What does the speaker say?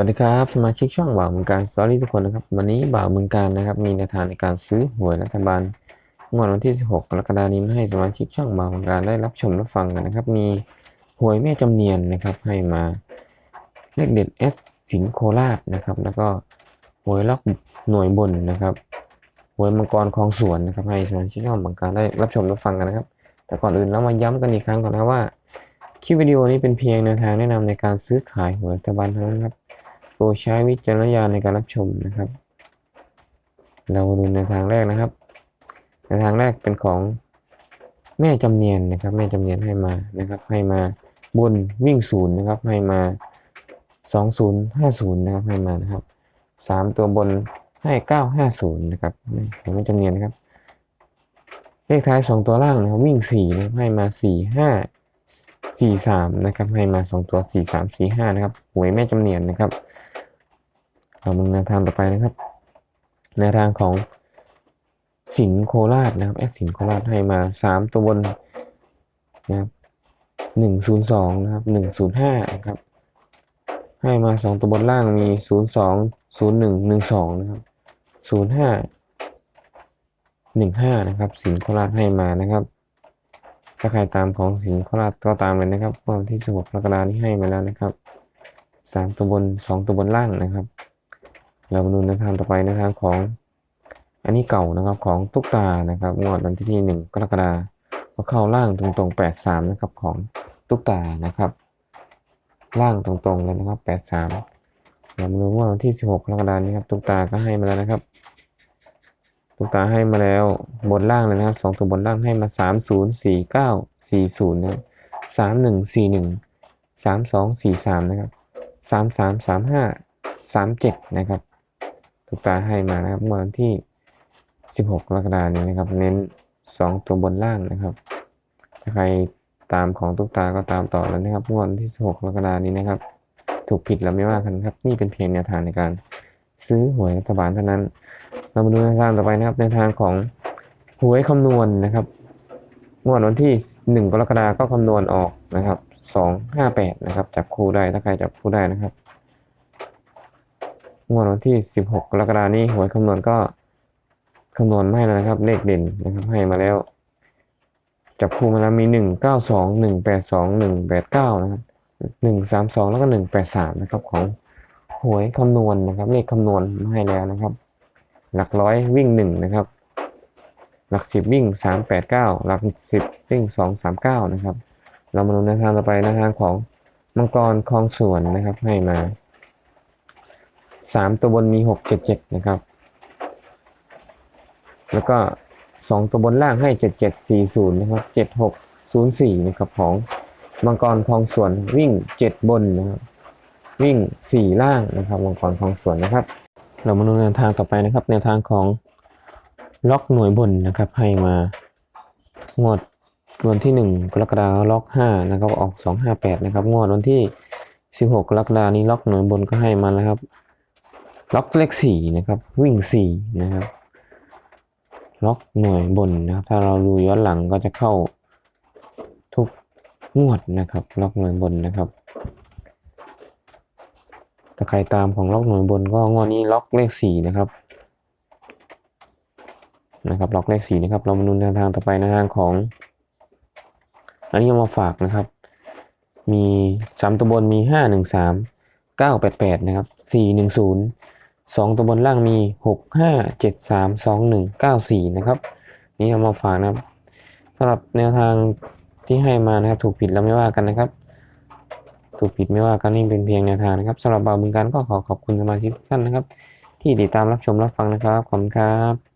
วัสดีครับ สมาชิกช่องบ่าวเมืองการสตอรี่ทุกคนนะครับ วันนี้บ่าวเมืองการนะครับ มีแนวทางในการซื้อหวยรัฐบาลงวดวันที่ 16 กรกฎาคมนี้ให้สมาชิกช่องบ่าวเมืองการได้รับชมรับฟังกันนะครับ มีหวยแม่จำเนียนนะครับ ให้มาเลขเด็ดเอสสิงห์โคราชนะครับ แล้วก็หวยล็อกหน่วยบนนะครับหวยมังกรคลองสวนนะครับ ให้สมาชิกช่องบ่าวเมืองการได้รับชมรับฟังกันนะครับ แต่ก่อนอื่นเรามาย้ำกันอีกครั้งก่อนนะว่าคลิปวิดีโอนี้เป็นเพียงแนวทางแนะนำในการซื้อขายหวยรัฐบาลเท่านั้นครับ โปรดใช้วิจารณญาณในการรับชมนะครับ เราดูในทางแรกนะครับ ในทางแรกเป็นของแม่จำเนียนนะครับ แม่จำเนียนให้มานะครับ ให้มาบนวิ่งศูนย์นะครับ ให้มาสองศูนย์ห้าศูนย์นะครับ ให้มานะครับสามตัวบนให้เก้าห้าศูนย์นะครับแม่จำเนียนนะครับ เลขท้ายสองตัวล่างนะครับ วิ่งสี่นะครับให้มาสี่ห้าสี่สามนะครับ ให้มาสองตัวสี่สามสี่ห้านะครับหวยแม่จำเนียนนะครับ เรามาแนวทางต่อไปนะครับแนวทางของสิงห์โคราชนะครับแอดสิงห์โคราชให้มาสามตัวบนนะครับหนึ่งศูนย์สองนะครับหนึ่งศูนย์ห้านะครับให้มาสองตัวบนล่างมีศูนย์สองศูนย์หนึ่งหนึ่งสองนะครับศูนย์ห้าหนึ่งห้านะครับสิงห์โคราชให้มานะครับ ถ้าใครตามของสิงห์โคราชก็ตามเลยนะครับวันที่สิบหกกราคมนี้ให้มาแล้วนะครับสามตัวบนสองตัวบนล่างนะครับ เรามาดูในวทางต่อไปในวทางของอันนี้เก่านะครับของตุ๊กตานะครับงวดวันที่ที่หนึ่งกรกฎาก็เข้าล่างตรงๆแปดสามนะครับของตุ๊กตานะครับ ล่างตรงๆเลยนะครับแปดสามเรามาดูงวดวันที่สิบหกกรกฎานี้ครับตุ๊กตาก็ให้มาแล้วนะครับตุ๊กตาให้มาแล้วบนล่างเลยนะครับสองตัวบนล่างให้มาสามศูนย์สี่เก้าสี่ศูนย์นะสามหนึ่งสี่หนึ่งสามสองสี่สามนะครับสามสามสามห้าสามเจ็ดนะครับ ตุกตาให้มานะครับเมื่อวันที่สิบหกรกฎาคมนี้นะครับ เน้นสองตัวบนล่างนะครับถ้าใครตามของตุกตาก็ตามต่อแล้วนะครับเมื่อวันที่สิบหกรกฎาคมนี้นะครับ ถูกผิดเราไม่ว่ากันครับ นี่เป็นเพียงแนวทางในการซื้อหวยรัฐบาลเท่านั้น เรามาดูแนวทางต่อไปนะครับในทางของหวยคำนวณนะครับงวดวันที่หนึ่งกรกฎาคมก็คำนวณออกนะครับสองห้าแปดนะครับจับคู่ได้ถ้าใครจับคู่ได้นะครับ งวดวันที่ 16 กรกฎานี้หวยคำนวณก็คำนวณให้แล้วนะครับ เลขเด่นนะครับให้มาแล้ว จับคู่มาแล้วมี 1 9 2 1 8 2 1 8 9 นะครับ 1 3 2 แล้วก็ 1 8 3 นะครับของหวยคำนวณนะครับ เลขคำนวณมาให้แล้วนะครับ หลักร้อยวิ่ง 1 นะครับ หลักสิบวิ่ง 3 8 9 หลักสิบวิ่ง 2 3 9 นะครับ เรามาดูในวทางต่อไปในวทางของมังกรคลองสวนนะครับให้มา สามตัวบนมีหกเจ็ดเจ็ดนะครับ แล้วก็สองตัวบนล่างให้เจ็ดเจ็ดสี่ศูนย์นะครับเจ็ดหกศูนย์สี่นะครับของมังกรคลองสวนวิ่งเจ็ดบนนะครับวิ่งสี่ล่างนะครับมังกรคลองสวนนะครับ เรามาดูแนวทางต่อไปนะครับ แนวทางของล็อกหน่วยบนนะครับ ให้มางวดวันที่หนึ่งกรกฎาคมล็อกห้านะครับ ออกสองห้าแปดนะครับ งวดวันที่สิบหกกรกฎาคมนี้ล็อกหน่วยบนก็ให้มาแล้วครับ ล็อกเลขสี่นะครับ วิ่งสี่นะครับ ล็อกหน่วยบนนะครับ ถ้าเราดูย้อนหลังก็จะเข้าทุกงวดนะครับ ล็อกหน่วยบนนะครับถ้าใครตามของล็อกหน่วยบนก็งวดนี้ล็อกเลขสี่นะครับนะครับ ล็อกเลขสี่นะครับ เรามาดูแนวทางต่อไปในทางของ อันนี้เอามาฝากนะครับ มีสามตัวบนมีห้าหนึ่งสามเก้าแปดแปดนะครับสี่หนึ่งศูนย์ สองตัวบนล่างมีหกห้าเจ็ดสามสองหนึ่งเก้าสี่นะครับ นี่เอามาฝากนะครับสำหรับแนวทางที่ให้มานะครับ ถูกผิดเราไม่ว่ากันนะครับ ถูกผิดไม่ว่ากันนี่เป็นเพียงแนวทางนะครับสำหรับบาวบึงการก็ขอขอบคุณสมาชิกทุกท่านนะครับ ที่ติดตามรับชมรับฟังนะครับขอบคุณครับ